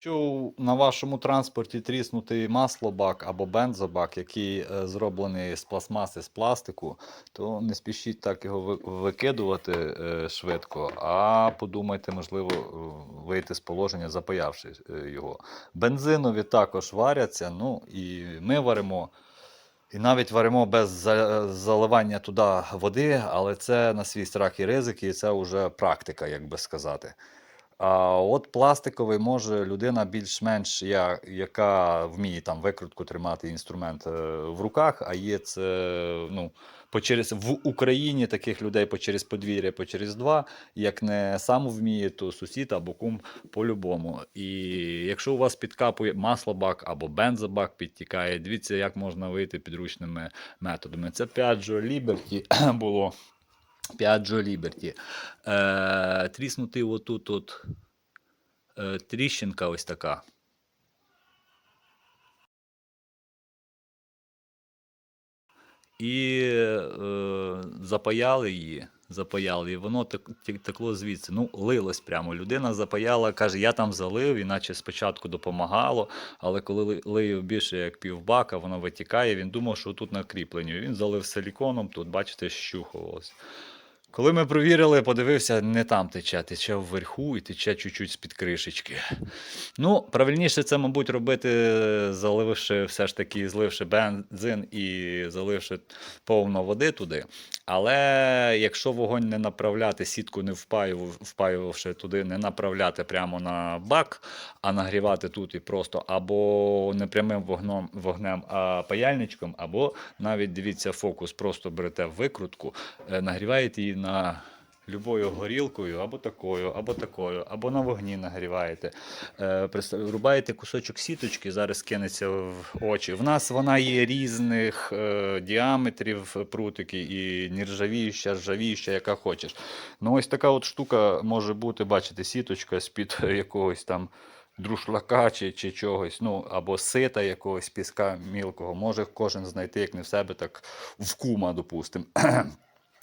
Якщо на вашому транспорті тріснутий маслобак або бензобак, який е, зроблений з пластмаси, з пластику, то не спішіть так його викидувати е, швидко, а подумайте, можливо, вийти з положення, запаявши е, його. Бензинові також варяться, ну і ми варимо. І навіть варимо без заливання туди води, але це на свій страх і ризик, і це вже практика, як би сказати. А от пластиковий може людина більш-менш, я, яка вміє там викрутку тримати інструмент е, в руках, а є це ну, по через, в Україні таких людей по через подвір'я, по через два. Як не сам вміє, то сусід або кум по-любому. І якщо у вас підкапує маслобак або бензобак підтікає, дивіться, як можна вийти підручними методами. Це Piaggio Liberty було. Piaggio Liberty. Е, тріснутий отут от, е, тріщинка ось така. І е, запаяли її. Запаяли, і воно тек- текло звідси. Ну, лилось прямо. Людина запаяла, каже, я там залив, іначе спочатку допомагало, але коли ли- лию більше як півбака, воно витікає. Він думав, що тут на кріпленні. Він залив силіконом, тут, бачите, щухувалось. Коли ми провірили, подивився, не там тече, тече вверху і тече чуть-чуть з-під кришечки. Ну, правильніше це, мабуть, робити, заливши все ж таки, зливши бензин і заливши повно води туди. Але якщо вогонь не направляти, сітку не впаював- впаювавши туди, не направляти прямо на бак, а нагрівати тут і просто або не прямим вогном, вогнем, а паяльничком, або навіть дивіться фокус, просто берете викрутку, е, нагріваєте її на любою горілкою, або такою, або такою, або на вогні нагріваєте. Е, Рубаєте кусочок сіточки, зараз кинеться в очі. В нас вона є різних е, діаметрів прутики, і нержавіюща, ржавіюща, яка хочеш. Ну, ось така от штука може бути, бачите, сіточка з-під якогось там друшлака чи, чи чогось, ну, або сита якогось піска мілкого. Може кожен знайти, як не в себе, так в кума, допустимо.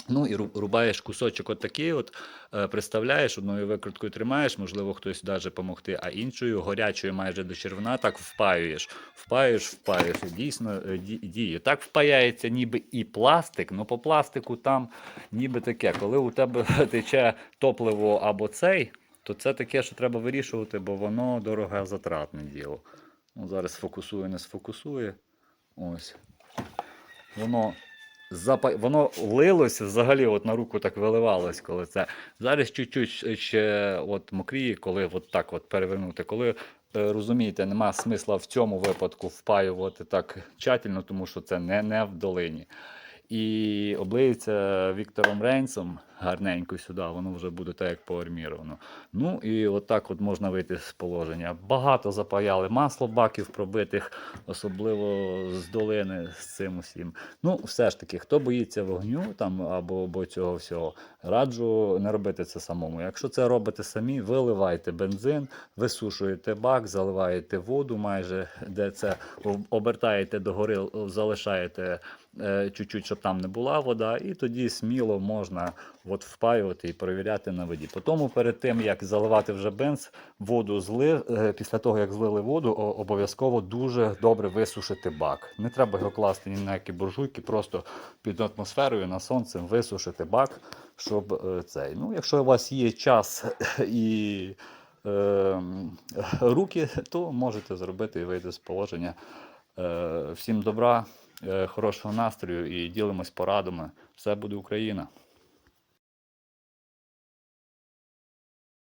Ну і рубаєш кусочок от такий, от, е, приставляєш, одною викруткою тримаєш, можливо, хтось даже допомогти, а іншою, горячою майже до червона, так впаюєш. Впаюєш, впаюєш. Дійсно е, ді- діє. Так впаяється ніби і пластик, але по пластику там ніби таке. Коли у тебе тече топливо або цей, то це таке, що треба вирішувати, бо воно дорогозатратне діло. Ну, зараз фокусує, не сфокусує. Ось. Воно запа... воно лилось взагалі, от на руку так виливалось, коли це. Зараз чуть-чуть ще от мокріє, коли от так от перевернути. Коли е, розумієте, нема смисла в цьому випадку впаювати так тщательно, тому що це не, не в долині. І облиється Віктором Рейнсом гарненько сюди, воно вже буде так, як поарміровано. Ну і отак от можна вийти з положення. Багато запаяли масло баків пробитих, особливо з долини з цим усім. Ну, все ж таки, хто боїться вогню там або, або цього всього, раджу не робити це самому. Якщо це робите самі, виливайте бензин, висушуєте бак, заливаєте воду майже, де це об- обертаєте догори, залишаєте е, чуть-чуть, щоб там не була вода, і тоді сміло можна от впаювати і перевіряти на воді. Потім перед тим, як заливати вже бенз, воду злив, е, після того, як злили воду, обов'язково дуже добре висушити бак. Не треба його класти ні на які буржуйки, просто під атмосферою на сонце висушити бак, щоб е, цей. Ну, якщо у вас є час і е, руки, то можете зробити і вийти з положення. Е, всім добра, хорошого настрою і ділимось порадами. Все буде Україна!